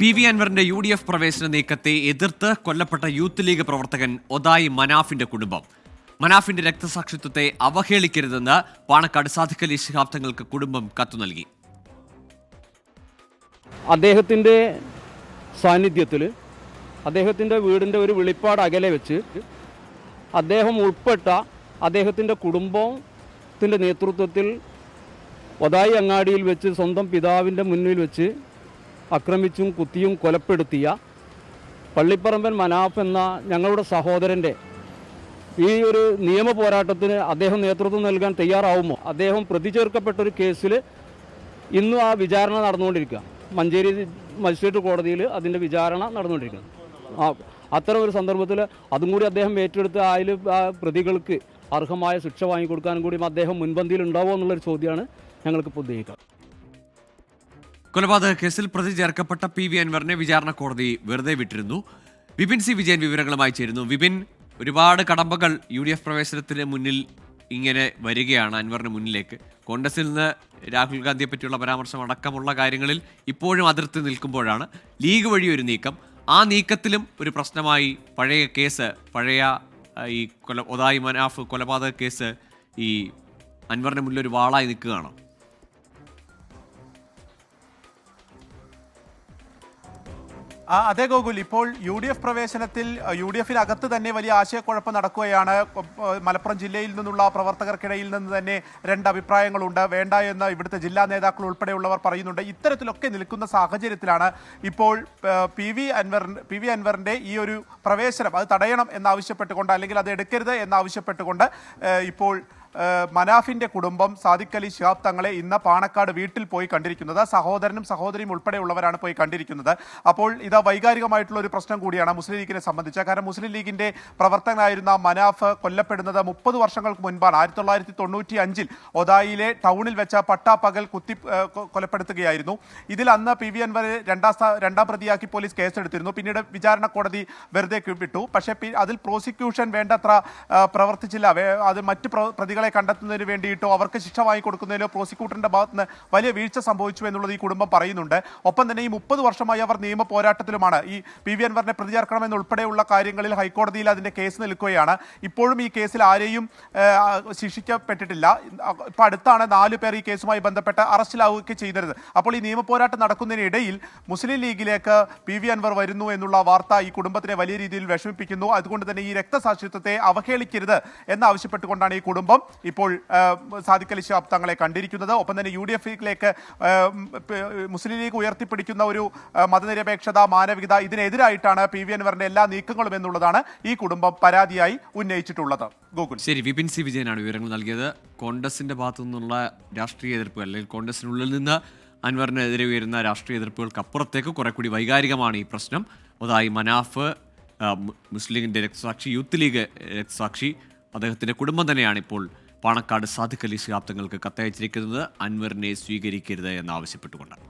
P V അൻവറിന്റെ U D F പ്രവേശന നീക്കത്തെ എതിർത്ത് കൊല്ലപ്പെട്ട യൂത്ത് ലീഗ് പ്രവർത്തകൻ ഒതായി മനാഫിന്റെ കുടുംബം. മനാഫിന്റെ രക്തസാക്ഷിത്വത്തെ അവഹേളിക്കരുതെന്ന് പാണക്കാട് ശിഹാബ് തങ്ങൾക്ക് കുടുംബം കത്തു നൽകി. അദ്ദേഹത്തിന്റെ സാന്നിധ്യത്തിൽ അദ്ദേഹത്തിന്റെ വീടിന്റെ ഒരു വെളിപ്പാട് അകലെ വെച്ച് അദ്ദേഹം ഉൾപ്പെട്ട അദ്ദേഹത്തിന്റെ കുടുംബത്തിന്റെ നേതൃത്വത്തിൽ ഒതായി അങ്ങാടിയിൽ വെച്ച് സ്വന്തം പിതാവിന്റെ മുന്നിൽ വെച്ച് ആക്രമിച്ചും കുത്തിയും കൊലപ്പെടുത്തിയ പള്ളിപ്പറമ്പൻ മനാഫ് എന്ന ഞങ്ങളുടെ സഹോദരന്റെ ഈ ഒരു നിയമ പോരാട്ടത്തിന് അദ്ദേഹം നേതൃത്വം നൽകാൻ തയ്യാറാവുമോ? അദ്ദേഹം പ്രതി ചേർക്കപ്പെട്ടൊരു കേസിൽ ഇന്നും ആ വിചാരണ നടന്നുകൊണ്ടിരിക്കുക. മഞ്ചേരി മജിസ്ട്രേറ്റ് കോടതിയിൽ അതിന്റെ വിചാരണ നടന്നുകൊണ്ടിരിക്കുന്നു. ആ അത്തരം ഒരു സന്ദർഭത്തിൽ അതും കൂടി അദ്ദേഹം ഏറ്റെടുത്ത് അതിൽ ആ പ്രതികൾക്ക് അർഹമായ ശിക്ഷ വാങ്ങിക്കൊടുക്കാനും കൂടി അദ്ദേഹം മുൻപന്തിയിൽ ഉണ്ടാവുമോ എന്നുള്ളൊരു ചോദ്യമാണ് ഞങ്ങൾക്ക് ഉന്നയിക്കുക കൊലപാതക കേസിൽ പ്രതി ചേർക്കപ്പെട്ട പി വി അൻവറിനെ വിചാരണ കോടതി വെറുതെ വിട്ടിരുന്നു. വിപിൻ സി വിജയൻ വിവരങ്ങളുമായി ചേരുന്നു. വിപിൻ ഒരുപാട് കടമ്പകൾ യു ഡി എഫ് പ്രവേശനത്തിന് മുന്നിൽ ഇങ്ങനെ വരികയാണ് അൻവറിന് മുന്നിലേക്ക്. കോൺഗ്രസിൽ നിന്ന് രാഹുൽ ഗാന്ധിയെ പറ്റിയുള്ള പരാമർശം അടക്കമുള്ള കാര്യങ്ങളിൽ ഇപ്പോഴും അതിർത്തി നിൽക്കുമ്പോഴാണ്. ലീഗ് വഴി ഒരു നീക്കം. ആ നീക്കത്തിലും ഒരു പ്രശ്നമായി പഴയ കേസ് പഴയ ഈ കൊല ഒതായി മനാഫ് കൊലപാതക കേസ് ഈ അൻവറിന് മുന്നിൽ ഒരു വാളായി നിൽക്കുകയാണോ. ആ, അതെ ഗോകുൽ ഇപ്പോൾ യു ഡി എഫ് പ്രവേശനത്തിൽ യു ഡി എഫിനകത്ത് തന്നെ വലിയ ആശയക്കുഴപ്പം നടക്കുകയാണ്. മലപ്പുറം ജില്ലയിൽ നിന്നുള്ള പ്രവർത്തകർക്കിടയിൽ നിന്ന് തന്നെ രണ്ട് അഭിപ്രായങ്ങളുണ്ട്. വേണ്ട എന്ന് ഇവിടുത്തെ ജില്ലാ നേതാക്കൾ ഉൾപ്പെടെയുള്ളവർ പറയുന്നുണ്ട്. ഇത്തരത്തിലൊക്കെ നിൽക്കുന്ന സാഹചര്യത്തിലാണ് ഇപ്പോൾ P V Anvar P V അൻവറിന്റെ ഈ ഒരു പ്രവേശനം. അത് തടയണം എന്നാവശ്യപ്പെട്ടുകൊണ്ട് അല്ലെങ്കിൽ അത് എടുക്കരുത് എന്നാവശ്യപ്പെട്ടുകൊണ്ട് ഇപ്പോൾ മനാഫിന്റെ കുടുംബം സാദിഖ് അലി ശിഹാബ് തങ്ങളെ ഇന്ന് പാണക്കാട് വീട്ടിൽ പോയി കണ്ടിരിക്കുന്നത്. സഹോദരനും സഹോദരിയും ഉൾപ്പെടെയുള്ളവരാണ് പോയി കണ്ടിരിക്കുന്നത്. അപ്പോൾ ഇത് വൈകാരികമായിട്ടുള്ള ഒരു പ്രശ്നം കൂടിയാണ് മുസ്ലിം ലീഗിനെ സംബന്ധിച്ച്. കാരണം മുസ്ലിം ലീഗിന്റെ പ്രവർത്തകനായിരുന്ന മനാഫ് കൊല്ലപ്പെടുന്നത് മുപ്പത് വർഷങ്ങൾക്ക് മുൻപാണ്. ആയിരത്തി തൊള്ളായിരത്തി തൊണ്ണൂറ്റി അഞ്ചിൽ ഒതായിലെ ടൗണിൽ വെച്ച പട്ടാപ്പകൽ കുത്തി കൊലപ്പെടുത്തുകയായിരുന്നു. ഇതിൽ അന്ന് പി വി അൻവറെ രണ്ടാം രണ്ടാം പ്രതിയാക്കി പോലീസ് കേസെടുത്തിരുന്നു. പിന്നീട് വിചാരണ കോടതി വെറുതെ വിട്ടു. പക്ഷേ അതിൽ പ്രോസിക്യൂഷൻ വേണ്ടത്ര പ്രവർത്തിച്ചില്ല. അത് മറ്റ് പ്ര- പ്രതികളെ കണ്ടെത്തുന്നതിന് വേണ്ടിയിട്ടോ അവർക്ക് ശിക്ഷ വാങ്ങിക്കൊടുക്കുന്നതിനോ പ്രോസിക്യൂട്ടറിന്റെ ഭാഗത്ത് നിന്ന് വലിയ വീഴ്ച സംഭവിച്ചു എന്നുള്ളത് ഈ കുടുംബം പറയുന്നുണ്ട്. ഒപ്പം തന്നെ ഈ മുപ്പത് വർഷമായി അവർ നിയമ പോരാട്ടത്തിലുമാണ്. ഈ പി വി അൻവറിനെ പ്രതി ചേർക്കണമെന്ന് ഉൾപ്പെടെയുള്ള കാര്യങ്ങളിൽ ഹൈക്കോടതിയിൽ അതിന്റെ കേസ് നിൽക്കുകയാണ്. ഇപ്പോഴും ഈ കേസിൽ ആരെയും ശിക്ഷിക്കപ്പെട്ടിട്ടില്ല. ഇപ്പൊ അടുത്താണ് നാലു പേർ ഈ കേസുമായി ബന്ധപ്പെട്ട് അറസ്റ്റിലാവുകയൊക്കെ ചെയ്യുന്നത് അപ്പോൾ ഈ നിയമ പോരാട്ടം നടക്കുന്നതിനിടയിൽ മുസ്ലിം ലീഗിലേക്ക് പി വി അൻവർ വരുന്നു എന്നുള്ള വാർത്ത ഈ കുടുംബത്തിനെ വലിയ രീതിയിൽ വിഷമിപ്പിക്കുന്നു. അതുകൊണ്ട് തന്നെ ഈ രക്തസാക്ഷിത്വത്തെ അവഹേളിക്കരുത് എന്നാവശ്യപ്പെട്ടുകൊണ്ടാണ് ഈ കുടുംബം ഇപ്പോൾ സാദിഖലി ശിഹാബ് തങ്ങളെ കണ്ടിരിക്കുന്നത്. ഒപ്പം തന്നെ യു ഡി എഫിലേക്ക് മുസ്ലിം ലീഗ് ഉയർത്തിപ്പിടിക്കുന്ന ഒരു മതനിരപേക്ഷത മാനവികത ഇതിനെതിരായിട്ടാണ് പി വി അൻവറിന്റെ എല്ലാ നീക്കങ്ങളും എന്നുള്ളതാണ് ഈ കുടുംബം പരാതിയായി ഉന്നയിച്ചിട്ടുള്ളത്. ഗോകുൽ. ശരി വിപിൻ സി വിജയനാണ് വിവരങ്ങൾ നൽകിയത്. കോൺഗ്രസിന്റെ ഭാഗത്തു നിന്നുള്ള രാഷ്ട്രീയ എതിർപ്പ് അല്ലെങ്കിൽ കോൺഗ്രസിനുള്ളിൽ നിന്ന് അൻവറിനെതിരെ ഉയരുന്ന രാഷ്ട്രീയ എതിർപ്പുകൾക്ക് അപ്പുറത്തേക്ക് കുറെ കൂടി വൈകാരികമാണ് ഈ പ്രശ്നം. അതായി മനാഫ് മുസ്ലിം രക്തസാക്ഷി യൂത്ത് ലീഗ് രക്തസാക്ഷി അദ്ദേഹത്തിന്റെ കുടുംബം തന്നെയാണ് ഇപ്പോൾ പാണക്കാട് ശിഹാബ് തങ്ങൾക്ക് കത്തയച്ചിരിക്കുന്നത്. അൻവറിനെ സ്വീകരിക്കരുത് എന്നാവശ്യപ്പെട്ടുകൊണ്ട്